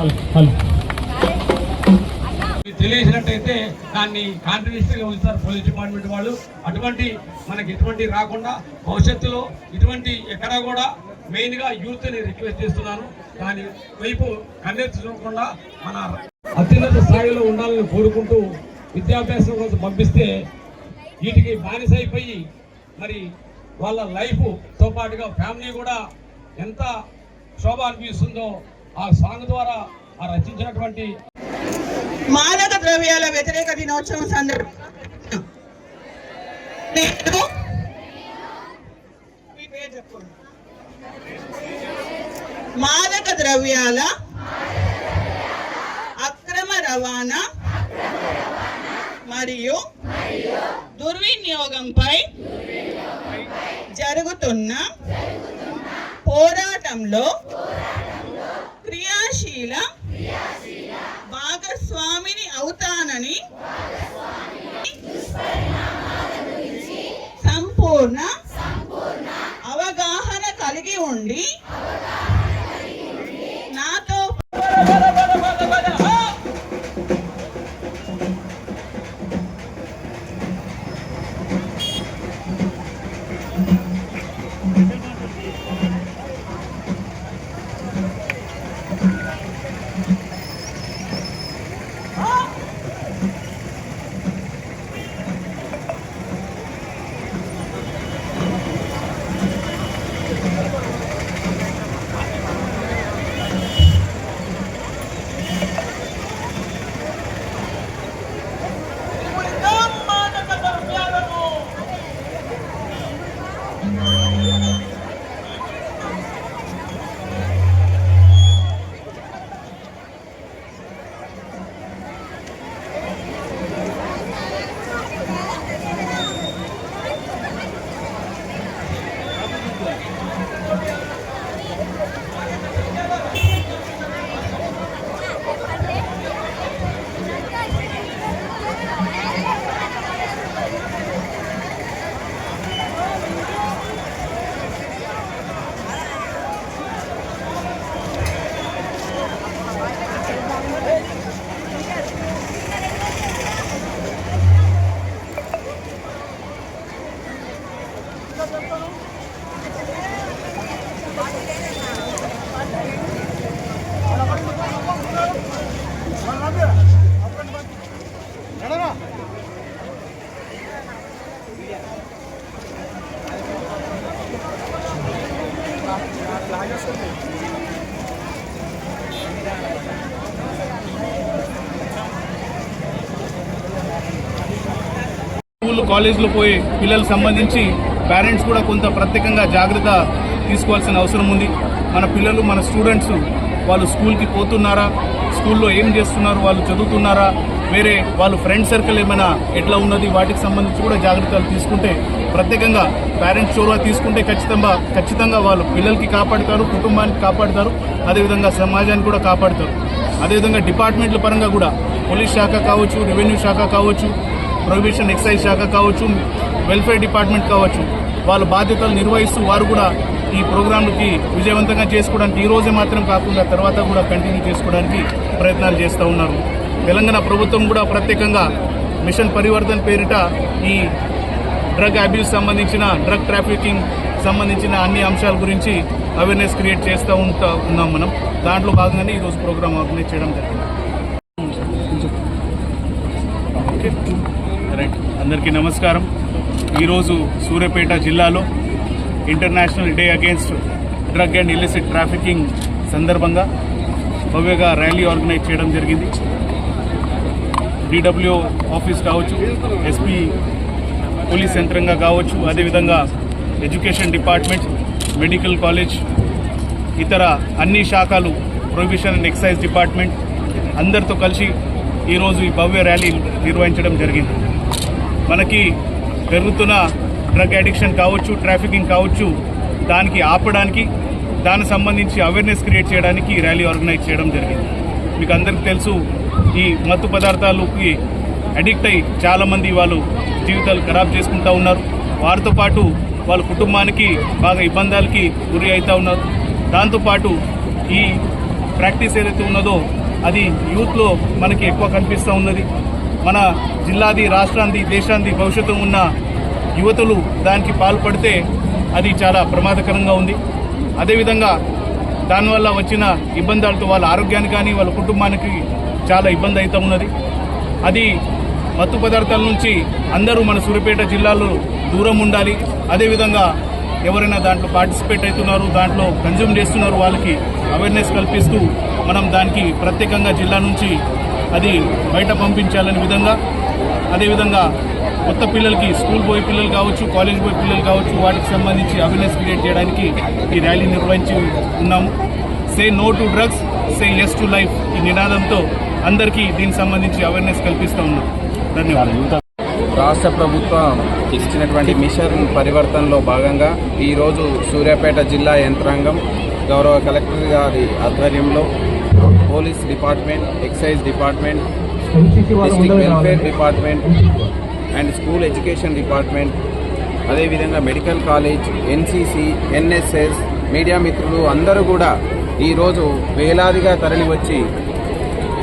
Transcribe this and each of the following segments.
Hello మీకు దాన్ని కాంట్రవర్సీగా ఉంచుతారు పోలీస్ డిపార్ట్మెంట్ వాళ్ళు. అటువంటి మనకి ఎటువంటి రాకుండా భవిష్యత్తులో ఇటువంటి ఎక్కడా కూడా మెయిన్గా యూత్ని రిక్వెస్ట్ చేస్తున్నాను. దాని వైపు కన్నెత్తి చూడకుండా మన అత్యున్నత స్థాయిలో ఉండాలని కోరుకుంటూ విద్యాభ్యాసం కోసం పంపిస్తే వీటికి బానిసైపోయి మరి వాళ్ళ లైఫ్తో పాటుగా ఫ్యామిలీ కూడా ఎంత శోభ అనిపిస్తుందో ఆ సాంగ్ ద్వారా ఆ రచించినటువంటి మాదక ద్రవ్యాల వ్యతిరేక దినోత్సవం సందర్భంగా మాదక ద్రవ్యాల అక్రమ రవాణా మరియు దుర్వినియోగంపై జరుగుతున్న పోరాటంలో క్రియాశీల భాగస్వామిని అవుతానని సంపూర్ణ అవగాహన కలిగి ఉండి స్కూల్ కాలేజ్లో పోయే పిల్లలకు సంబంధించి పేరెంట్స్ కూడా కొంత ప్రత్యేకంగా జాగ్రత్త తీసుకోవాల్సిన అవసరం ఉంది. మన పిల్లలు మన స్టూడెంట్స్ వాళ్ళు స్కూల్కి పోతున్నారా? స్కూల్లో ఏం చేస్తున్నారు? వాళ్ళు చదువుతున్నారా? వేరే వాళ్ళు ఫ్రెండ్ సర్కిల్ ఏమైనా ఎట్లా ఉన్నది? వాటికి సంబంధించి కూడా జాగ్రత్తలు తీసుకుంటే ప్రత్యేకంగా పేరెంట్స్ చొరవ తీసుకుంటే ఖచ్చితంగా ఖచ్చితంగా వాళ్ళు పిల్లలకి కాపాడుతారు కుటుంబానికి కాపాడుతారు అదేవిధంగా సమాజాన్ని కూడా కాపాడుతారు. అదేవిధంగా డిపార్ట్మెంట్ల పరంగా కూడా పోలీస్ శాఖ కావచ్చు రెవెన్యూ శాఖ కావచ్చు ప్రొహిబిషన్ ఎక్సైజ్ శాఖ కావచ్చు వెల్ఫేర్ డిపార్ట్మెంట్ కావచ్చు వాళ్ళ బాధ్యతలు నిర్వహిస్తూ వారు కూడా ఈ ప్రోగ్రాంకి విజయవంతంగా చేసుకోవడానికి ఈ రోజే మాత్రం కాకుండా తర్వాత కూడా కంటిన్యూ చేసుకోవడానికి ప్రయత్నాలు చేస్తూ ఉన్నారు. తెలంగాణ ప్రభుత్వం కూడా ప్రత్యేకంగా మిషన్ పరివర్తన్ పేరిట ఈ డ్రగ్ అబ్యూస్ సంబంధించిన డ్రగ్ ట్రాఫికింగ్ సంబంధించిన అన్ని అంశాల గురించి అవేర్నెస్ క్రియేట్ చేస్తూ ఉంటా ఉన్నాం మనం. దాంట్లో భాగంగానే ఈరోజు ప్రోగ్రామ్ ఆర్గనైజ్ చేయడం జరిగింది. Okay right. అందరికీ నమస్కారం. ఈరోజు సూర్యాపేట జిల్లాలో international day against drug and illicit trafficking సందర్భంగా భవ్యగా ర్యాలీ ఆర్గనైజ్ చేయడం జరిగింది. డిడబ్ల్యూ ఆఫీస్ కావచ్చు ఎస్పీ పోలీస్ యంత్రంగా కావచ్చు అదేవిధంగా ఎడ్యుకేషన్ డిపార్ట్మెంట్ మెడికల్ కాలేజ్ ఇతర అన్ని శాఖలు ప్రొహిబిషన్ అండ్ ఎక్సైజ్ డిపార్ట్మెంట్ అందరితో కలిసి ఈరోజు ఈ భవ్య ర్యాలీ నిర్వహించడం జరిగింది. మనకి పెరుగుతున్న డ్రగ్ అడిక్షన్ కావచ్చు ట్రాఫికింగ్ కావచ్చు దానికి ఆపడానికి దానికి సంబంధించి అవేర్నెస్ క్రియేట్ చేయడానికి ఈ ర్యాలీ ఆర్గనైజ్ చేయడం జరిగింది. మీకు అందరికీ తెలుసు ఈ మత్తు పదార్థాలకి అడిక్ట్ అయ్యి చాలామంది వాళ్ళు జీవితాలు ఖరాబ్ చేసుకుంటూ ఉన్నారు. వారితో పాటు వాళ్ళ కుటుంబానికి బాగా ఇబ్బందులకి గురి అవుతూ ఉన్నారు. దాంతోపాటు ఈ ప్రాక్టీస్ ఏదైతే ఉన్నదో అది యూత్లో మనకి ఎక్కువ కనిపిస్తూ ఉన్నది. మన జిల్లాది రాష్ట్రాంది దేశాంది భవిష్యత్తు ఉన్న యువతులు దానికి పాల్పడితే అది చాలా ప్రమాదకరంగా ఉంది. అదేవిధంగా దానివల్ల వచ్చిన ఇబ్బందులతో వాళ్ళ ఆరోగ్యానికి కానీ వాళ్ళ కుటుంబానికి చాలా ఇబ్బంది అవుతూ ఉన్నది. అది మత్తు పదార్థాల నుంచి అందరూ మన సూర్యాపేట జిల్లాలో దూరం ఉండాలి. అదేవిధంగా ఎవరైనా దాంట్లో పార్టిసిపేట్ అవుతున్నారు దాంట్లో కన్జ్యూమ్ చేస్తున్నారు వాళ్ళకి అవేర్నెస్ కల్పిస్తూ మనం దానికి ప్రత్యేకంగా జిల్లా నుంచి అది బయట పంపించాలనే విధంగా అదేవిధంగా కొత్త పిల్లలకి స్కూల్ పోయే పిల్లలు కావచ్చు కాలేజ్ పోయే పిల్లలు కావచ్చు వాటికి సంబంధించి అవేర్నెస్ క్రియేట్ చేయడానికి ఈ ర్యాలీ నిర్వహించి ఉన్నాము. Say no to drugs say yes to life ఈ నినాదంతో అందరికీ దీనికి సంబంధించి అవేర్నెస్ కల్పిస్తూ ఉన్నాం. ధన్యవాదాలు. రాష్ట్ర ప్రభుత్వం ఇచ్చినటువంటి మిషన్ పరివర్తనలో భాగంగా ఈరోజు సూర్యాపేట జిల్లా యంత్రాంగం గౌరవ కలెక్టర్ గారి ఆధ్వర్యంలో police department excise department district welfare department and school education department అదేవిధంగా medical college NCC NSS media మిత్రులు అందరూ కూడా ఈరోజు వేలాదిగా తరలివచ్చి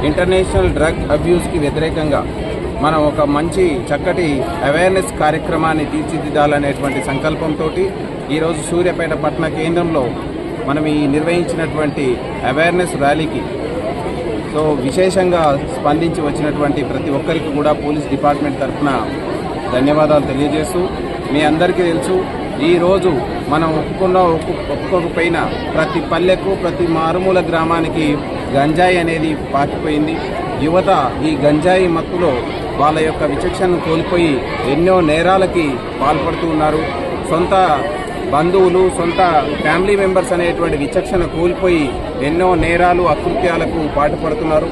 ఇంటర్నేషనల్ డ్రగ్ అబ్యూస్కి వ్యతిరేకంగా మనం ఒక మంచి చక్కటి అవేర్నెస్ కార్యక్రమాన్ని తీర్చిదిద్దాలనేటువంటి సంకల్పంతో ఈరోజు సూర్యాపేట పట్టణ కేంద్రంలో మనం ఈ నిర్వహించినటువంటి అవేర్నెస్ ర్యాలీకి సో విశేషంగా స్పందించి వచ్చినటువంటి ప్రతి ఒక్కరికి కూడా పోలీస్ డిపార్ట్మెంట్ తరఫున ధన్యవాదాలు తెలియజేస్తూ మీ అందరికీ తెలుసు ఈరోజు మనం ఒప్పుకున్న ఒప్పు ఒప్పుకోకపోయినా ప్రతి పల్లెకు ప్రతి మారుమూల గ్రామానికి గంజాయి అనేది పాకిపోయింది. యువత ఈ గంజాయి మత్తులో వాళ్ళ యొక్క విచక్షణను కోల్పోయి ఎన్నో నేరాలకి పాల్పడుతూ ఉన్నారు. సొంత బంధువులు సొంత ఫ్యామిలీ మెంబర్స్ అనేటువంటి విచక్షణ కోల్పోయి ఎన్నో నేరాలు అకృత్యాలకు పాటుపడుతున్నారు.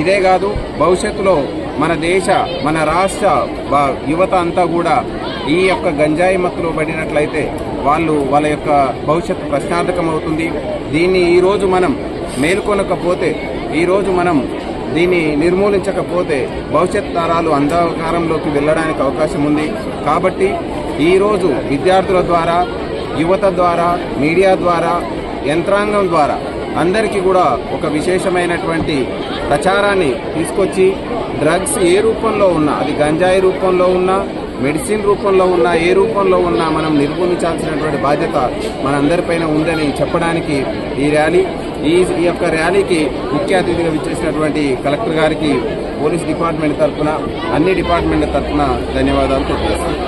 ఇదే కాదు భవిష్యత్తులో మన దేశ మన రాష్ట్ర యువత అంతా కూడా ఈ యొక్క గంజాయి మత్తులో పడినట్లయితే వాళ్ళు వాళ్ళ యొక్క భవిష్యత్తు ప్రశ్నార్థకం అవుతుంది దీన్ని ఈరోజు మనం మేల్కొనకపోతే ఈరోజు మనం దీన్ని నిర్మూలించకపోతే భవిష్యత్ తరాలు అంధకారంలోకి వెళ్ళడానికి అవకాశం ఉంది. కాబట్టి ఈరోజు విద్యార్థుల ద్వారా యువత ద్వారా మీడియా ద్వారా యంత్రాంగం ద్వారా అందరికీ కూడా ఒక విశేషమైనటువంటి ప్రచారాన్ని తీసుకొచ్చి డ్రగ్స్ ఏ రూపంలో ఉన్నా అది గంజాయి రూపంలో ఉన్నా మెడిసిన్ రూపంలో ఉన్నా ఏ రూపంలో ఉన్నా మనం నిర్మూలించాల్సినటువంటి బాధ్యత మనందరిపైన ఉందని చెప్పడానికి ఈ ర్యాలీ ఈ ఈ యొక్క ర్యాలీకి ముఖ్య అతిథిగా విచ్చేసినటువంటి కలెక్టర్ గారికి పోలీస్ డిపార్ట్మెంట్ తరఫున అన్ని డిపార్ట్మెంట్ల తరఫున ధన్యవాదాలు తెలియజేస్తాను